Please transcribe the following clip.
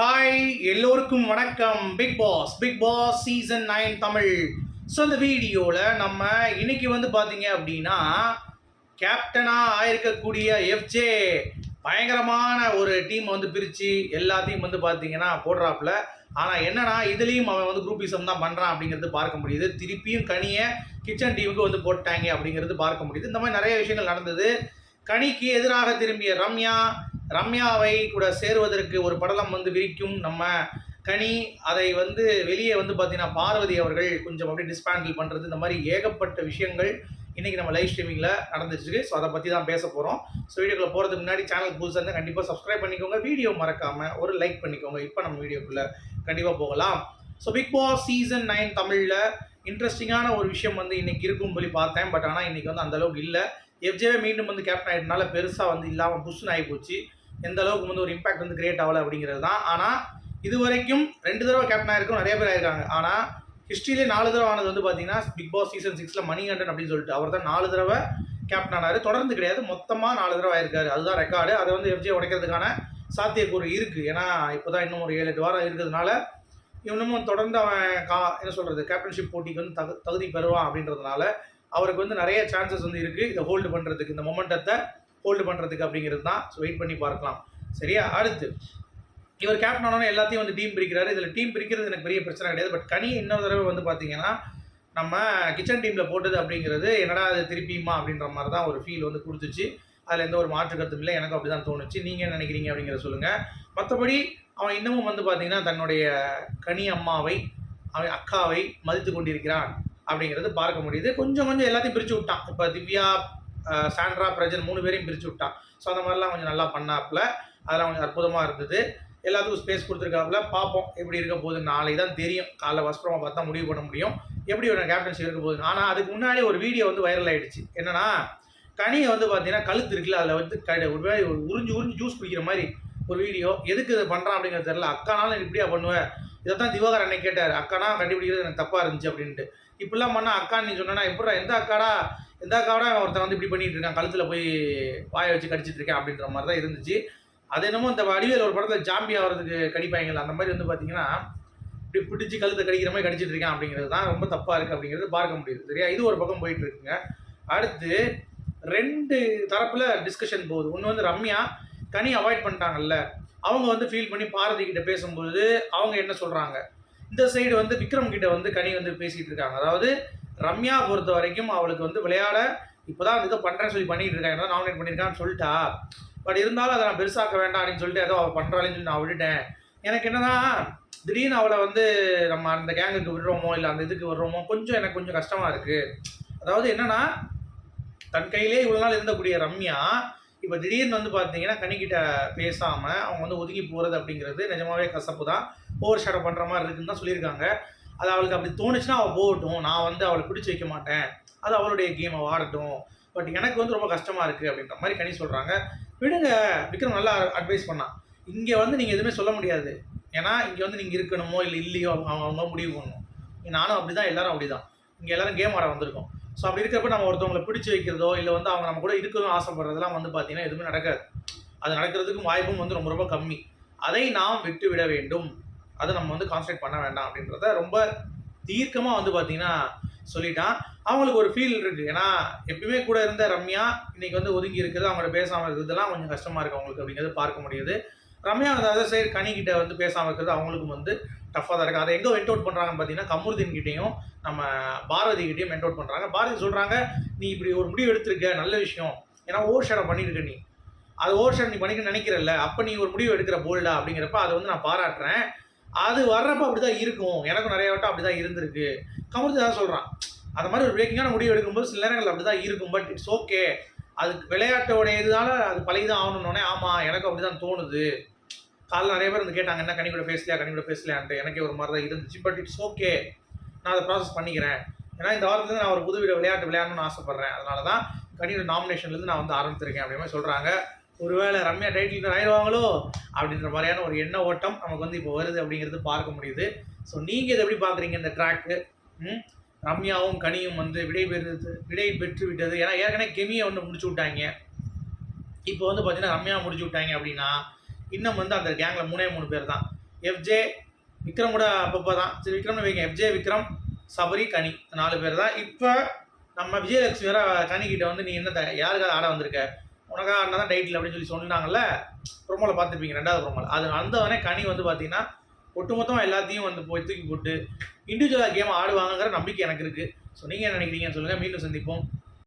Hi எல்லோருக்கும் வணக்கம். Big boss big boss season nine Tamil. So இந்த வீடியோவில் நம்ம இன்னைக்கு வந்து பார்த்தீங்க அப்படின்னா கேப்டனாக ஆயிருக்கக்கூடிய எஃப்ஜே பயங்கரமான ஒரு டீம் வந்து பிரித்து எல்லாத்தையும் வந்து பார்த்தீங்கன்னா போடுறாப்புல. ஆனால் என்னன்னா இதுலேயும் அவன் வந்து குரூப்பிசம் தான் பண்ணுறான் அப்படிங்கிறது பார்க்க முடியுது. திருப்பியும் கனியை கிச்சன் டீமுக்கு வந்து போட்டாங்க அப்படிங்கிறது பார்க்க முடியுது. இந்த மாதிரி நிறைய விஷயங்கள் நடந்தது. கனிக்கு எதிராக திரும்பிய ரம்யா ரம்யாவை கூட சேருவதற்கு ஒரு படலம் வந்து விரிக்கும். நம்ம கனி அதை வந்து வெளியே வந்து பார்த்தீங்கன்னா பார்வதி அவர்கள் கொஞ்சம் அப்படியே டிஸ்பேண்டில் பண்ணுறது இந்த மாதிரி ஏகப்பட்ட விஷயங்கள் இன்றைக்கி நம்ம லைவ் ஸ்ட்ரீமிங்கில் நடந்துச்சு ஸோ அதை பற்றி தான் பேச போகிறோம் ஸோ வீடியோக்குள்ள போகிறதுக்கு முன்னாடி சேனல் புதுசாக இருந்தால் கண்டிப்பாக சப்ஸ்கிரைப் பண்ணிக்கோங்க. வீடியோ மறக்காமல் ஒரு லைக் பண்ணிக்கோங்க. இப்போ நம்ம வீடியோக்குள்ளே கண்டிப்பாக போகலாம். So big boss season nine தமிழில் இன்ட்ரெஸ்டிங்கான ஒரு விஷயம் வந்து இன்றைக்கி இருக்கும் சொல்லி பார்த்தேன். பட் ஆனால் இன்றைக்கி வந்து அந்த அளவுக்கு இல்லை. எஃப்ஜேவே மீண்டும் வந்து கேப்டன் ஆகிட்டனால பெருசாக வந்து இல்லாமல் புஷ்னு ஆகி போச்சு. எந்த அளவுக்கு வந்து ஒரு இம்பாக்ட் வந்து கிரியேட் ஆகலை அப்படிங்கிறது தான். ஆனால் இது வரைக்கும் ரெண்டு தடவை கேப்டன் ஆயிருக்கும் நிறைய பேர் ஆயிருக்காங்க. ஆனால் ஹிஸ்ட்ரியிலே நாலு தடவை ஆனது வந்து பார்த்தீங்கன்னா பிக் பாஸ் சீசன் சிக்ஸில் மணிகண்டன் அப்படின்னு சொல்லிட்டு அவர் தான் நாலு தடவை கேப்டன் ஆனார். தொடர்ந்து கிடையாது மொத்தமாக நாலு தடவை ஆயிருக்காரு. அதுதான் ரெக்கார்டு அதை வந்து எஃப்ஜே உடைக்கிறதுக்கான சாத்தியக்கூறு இருக்குது ஏன்னா இப்போ தான் இன்னும் ஒரு ஏழு எட்டு வாரம் இருக்கிறதுனால இன்னமும் தொடர்ந்து அவன் கா என்ன சொல்கிறது கேப்டன்ஷிப் போட்டிக்கு வந்து தகு தகுதி பெறுவான் அப்படின்றதுனால அவருக்கு வந்து நிறைய சான்சஸ் வந்து இருக்குது இதை ஹோல்டு பண்ணுறதுக்கு இந்த மொமெண்டத்தை ஹோல்டு பண்ணுறதுக்கு அப்படிங்கிறது தான். ஸோ வெயிட் பண்ணி பார்க்கலாம். சரியா? அடுத்து இவர் கேப்டன் ஆனோன்னு எல்லாத்தையும் வந்து டீம் பிரிக்கிறாரு. இதில் டீம் பிரிக்கிறது எனக்கு பெரிய பிரச்சனை கிடையாது. பட் கனி இன்னொரு தடவை வந்து பார்த்தீங்கன்னா நம்ம கிச்சன் டீமில் போட்டது அப்படிங்கிறது என்னடா அது திருப்பியுமா அப்படின்ற மாதிரி தான் ஒரு ஃபீல் வந்து கொடுத்துச்சு. அதில் எந்த ஒரு மாற்று கருத்தும் இல்லை. எனக்கு அப்படி தான் தோணுச்சு. நீங்கள் என்ன நினைக்கிறீங்க அப்படிங்கிறத சொல்லுங்கள் மற்றபடி அவன் இன்னமும் வந்து பார்த்தீங்கன்னா தன்னுடைய கனி அம்மாவை அவன் அக்காவை மதித்து கொண்டிருக்கிறான் அப்படிங்கிறது பார்க்க முடியுது. கொஞ்சம் கொஞ்சம் எல்லாத்தையும் பிரித்து விட்டான். இப்போ திவ்யா சாண்ட்ரா பிரஜன் மூணு பேரையும் பிரித்து விட்டான். ஸோ அந்த மாதிரிலாம் கொஞ்சம் நல்லா பண்ணாப்புல. அதெல்லாம் கொஞ்சம் அற்புதமாக இருந்தது. எல்லாத்துக்கும் ஸ்பேஸ் கொடுத்துருக்காப்புல. பார்ப்போம் எப்படி இருக்க போகுது நாளைக்கு தான் தெரியும். காலைல வஸ்திரமாக பார்த்தா முடிவு பண்ண முடியும். எப்படி ஒரு கேப்டன்ஷிப் இருக்க போகுது ஆனால் அதுக்கு முன்னாடி ஒரு வீடியோ வந்து வைரல் ஆகிடுச்சு என்னென்னா கனியை வந்து பார்த்தீங்கன்னா கழுத்து இருக்குல்ல அதில் வந்து க ஒரு மாதிரி உறிஞ்சு உறிஞ்சு ஜூஸ் குடிக்கிற மாதிரி ஒரு வீடியோ எதுக்கு இதை பண்ணுறான் அப்படிங்கிறது தெரியல. அக்கானாலும் இப்படியா பண்ணுவேன் இதை தான் திவாகர் அன்னைக்கு கேட்டார். அக்கானா கண்டுபிடிக்கிறது எனக்கு தப்பாக இருந்துச்சு அப்படின்ட்டு. இப்படிலாம் பண்ணால் அக்கா நீ சொன்னா எப்படா எந்த அக்காடா? எந்த அவன் ஒருத்தன் வந்து இப்படி பண்ணிட்டு இருக்கான். கழுத்தில் போய் வாயை வச்சு கடிச்சிட்டு இருக்கேன் அப்படின்ற மாதிரி தான் இருந்துச்சு. அது என்னமோ இந்த வடிவேல் ஒரு படத்தில் ஜாம்பி ஆகிறதுக்கு கடிப்பாங்கல்ல அந்த மாதிரி வந்து பார்த்தீங்கன்னா இப்படி பிடிச்சி கழுத்தை கடிக்கிற மாதிரி கடிச்சிட்டு இருக்கேன் அப்படிங்கிறது தான் ரொம்ப தப்பாக இருக்குது அப்படிங்கிறது பார்க்க முடியுது. சரியா? இது ஒரு பக்கம் போயிட்டு இருக்குங்க. அடுத்து ரெண்டு தரப்பில் டிஸ்கஷன் போகுது. ஒன்று வந்து ரம்யா கனி அவாய்ட் பண்ணிட்டாங்கல்ல. அவங்க வந்து ஃபீல் பண்ணி பாரதி கிட்ட பேசும்போது அவங்க என்ன சொல்கிறாங்க இந்த சைடு வந்து விக்ரம் கிட்ட வந்து கனி வந்து பேசிகிட்டு இருக்காங்க. அதாவது ரம்யா பொறுத்த வரைக்கும் அவளுக்கு வந்து விளையாட இப்போதான் இதை பண்ணுறேன்னு சொல்லி பண்ணிட்டு என்ன நாமினேட் பண்ணியிருக்கான்னு சொல்லிட்டா. பட் இருந்தாலும் அதை நான் பெருசாக்க வேண்டாம் அப்படின்னு சொல்லிட்டு ஏதோ அவள் பண்ணுறாளேன்னு சொல்லி நான் விட்டுட்டேன். எனக்கு என்னன்னா திடீர்னு அவளை வந்து நம்ம அந்த கேங்குக்கு விடுறோமோ இல்லை அந்த இதுக்கு விடுறோமோ கொஞ்சம் எனக்கு கொஞ்சம் கஷ்டமாக இருக்குது அதாவது என்னன்னா தன் கையிலே இவ்வளோ நாள் இருந்தக்கூடிய ரம்யா இப்போ திடீர்னு வந்து பார்த்தீங்கன்னா கனிக்கிட்ட பேசாமல் அவங்க வந்து ஒதுங்கி போகிறது அப்படிங்கிறது நிஜமாவே கசப்பு தான் ஓவர் ஷேடோ பண்ணுற மாதிரி இருக்குன்னு தான் சொல்லியிருக்காங்க. அது அவளுக்கு அப்படி தோணுச்சுன்னா அவள் போகட்டும். நான் வந்து அவளை பிடிச்சி வைக்க மாட்டேன். அது அவளுடைய கேமை வாடட்டும். பட் எனக்கு வந்து ரொம்ப கஷ்டமாக இருக்குது அப்படின்ற மாதிரி கனி சொல்கிறாங்க விடுங்க. விக்ரம் நல்லா அட்வைஸ் பண்ணான் இங்கே வந்து நீங்கள் எதுவுமே சொல்ல முடியாது. ஏன்னா இங்கே வந்து நீங்கள் இருக்கணுமோ இல்லை இல்லையோ அவங்க அவங்க முடிவு பண்ணணும் நானும் அப்படி தான் எல்லாரும் அப்படி தான் இங்கே எல்லோரும் கேம் ஆட வந்திருக்கோம். ஸோ அப்படி இருக்கிறப்ப நம்ம ஒருத்தவங்களை பிடிச்சி வைக்கிறதோ இல்லை வந்து அவங்க நம்ம கூட இருக்கணும் ஆசைப்படுறதெல்லாம் வந்து பார்த்தீங்கன்னா எதுவுமே நடக்காது. அது நடக்கிறதுக்கும் வாய்ப்பும் வந்து ரொம்ப ரொம்ப கம்மி. அதை நாம் விட்டு விட வேண்டும். அதை நம்ம வந்து கான்சன்ட்ரேட் பண்ண வேண்டாம் அப்படின்றத ரொம்ப தீர்க்கமாக வந்து பார்த்தீங்கன்னா சொல்லிட்டான். அவங்களுக்கு ஒரு ஃபீல் இருக்குது ஏன்னா எப்பயுமே கூட இருந்த ரம்யா இன்னைக்கு வந்து ஒதுங்கி இருக்குது அவங்களோட பேசாமல் இருக்கிறதுலாம் கொஞ்சம் கஷ்டமாக இருக்குது அவங்களுக்கு அப்படிங்கிறது பார்க்க முடியுது. ரம்யா வந்து அதர் சைடு கனி வந்து பேசாமல் இருக்கிறது அவங்களுக்கும் வந்து டஃப்பாக தான் இருக்குது அதை எங்கே வெண்ட் அவுட் பண்ணுறாங்கன்னு பார்த்தீங்கன்னா கமருதீன் கிட்டேயும் நம்ம பாரதி கிட்டேயும் வெண்ட் அவுட் பண்ணுறாங்க பாரதி சொல்கிறாங்க நீ இப்படி ஒரு முடிவு எடுத்திருக்க நல்ல விஷயம். ஏன்னா ஓவர் ஷேடை பண்ணியிருக்க நீ. அது ஓவர் ஷேட் நீ பண்ணிக்க நினைக்கிறல்ல. அப்போ நீ ஒரு முடிவு எடுக்கிற போல்டா அப்படிங்கிறப்ப அதை வந்து நான் பாராட்டுறேன். அது வர்றப்ப அப்படி தான் இருக்கும். எனக்கும் நிறைய வட்டம் அப்படி தான் இருந்திருக்கு. கமருதி தான் சொல்கிறான் அந்த மாதிரி ஒரு பிரேக்கிங்கான முடிவு எடுக்கும்போது சில நேரங்கள் அப்படி தான் இருக்கும். பட் இட்ஸ் ஓகே அதுக்கு விளையாட்டோட இதுனால அது பழகிதான் ஆகணுன்னே ஆமாம் எனக்கு அப்படி தான் தோணுது. காலைல நிறைய பேர் வந்து கேட்டாங்க என்ன கனி கூட பேசலையா? கனி கூட பேசலையான்ட்டு எனக்கே ஒரு மாதிரி தான் இருந்துச்சு. பட் இட்ஸ் ஓகே நான் அதை ப்ராசஸ் பண்ணிக்கிறேன். ஏன்னா இந்த வாரத்துலேருந்து நான் ஒரு புது வீடு விளையாட்டு விளையாடணும்னு ஆசைப்பட்றேன். அதனால தான் கனியோட நாமினேஷன்லேருந்து நான் வந்து ஆரம்பிச்சிருக்கேன் அப்படின்னு மாதிரி சொல்கிறாங்க ஒருவேளை ரம்யா டைட்டில் ஆயிடுவாங்களோ அப்படின்ற மாதிரியான ஒரு எண்ண ஓட்டம் நமக்கு வந்து இப்போ வருது அப்படிங்கிறது பார்க்க முடியுது. ஸோ நீங்கள் இதை எப்படி பார்க்குறீங்க இந்த ட்ராக்கு ரம்யாவும் கனியும் வந்து விடை பெறுது விடை பெற்று விட்டது. ஏன்னா ஏற்கனவே கெமியை ஒன்று முடிச்சு விட்டாங்க. இப்போ வந்து பார்த்தீங்கன்னா ரம்யா முடிச்சு விட்டாங்க அப்படின்னா இன்னும் வந்து அந்த கேங்கில் மூணே மூணு பேர் தான். எஃப்ஜே விக்ரம் கூட அப்பப்போ தான். சரி விக்ரம்னு வைங்க. எஃப்ஜே விக்ரம் சபரி கனி. நாலு பேர் தான். இப்போ நம்ம விஜயலட்சுமி வேற கனிக்கிட்ட வந்து நீ என்ன த- யாருக்காக ஆட வந்திருக்க? உனக்கா ஆடினா தான் டைட்டில் அப்படின்னு சொல்லி சொன்னாங்கல்ல ப்ரொமோவில் பார்த்துருப்பீங்க ரெண்டாவது ப்ரோமோவில் அது வந்தவனே கனி வந்து பார்த்தீங்கன்னா ஒட்டுமொத்தமாக எல்லாத்தையும் வந்து போய் தூக்கி போட்டு இண்டிவிஜுவலாக கேம் ஆடுவாங்கங்கிற நம்பிக்கை எனக்கு இருக்குது ஸோ நீங்கள் என்ன நினைக்கிறீங்கன்னு சொல்லுங்கள் மீண்டும் சந்திப்போம்.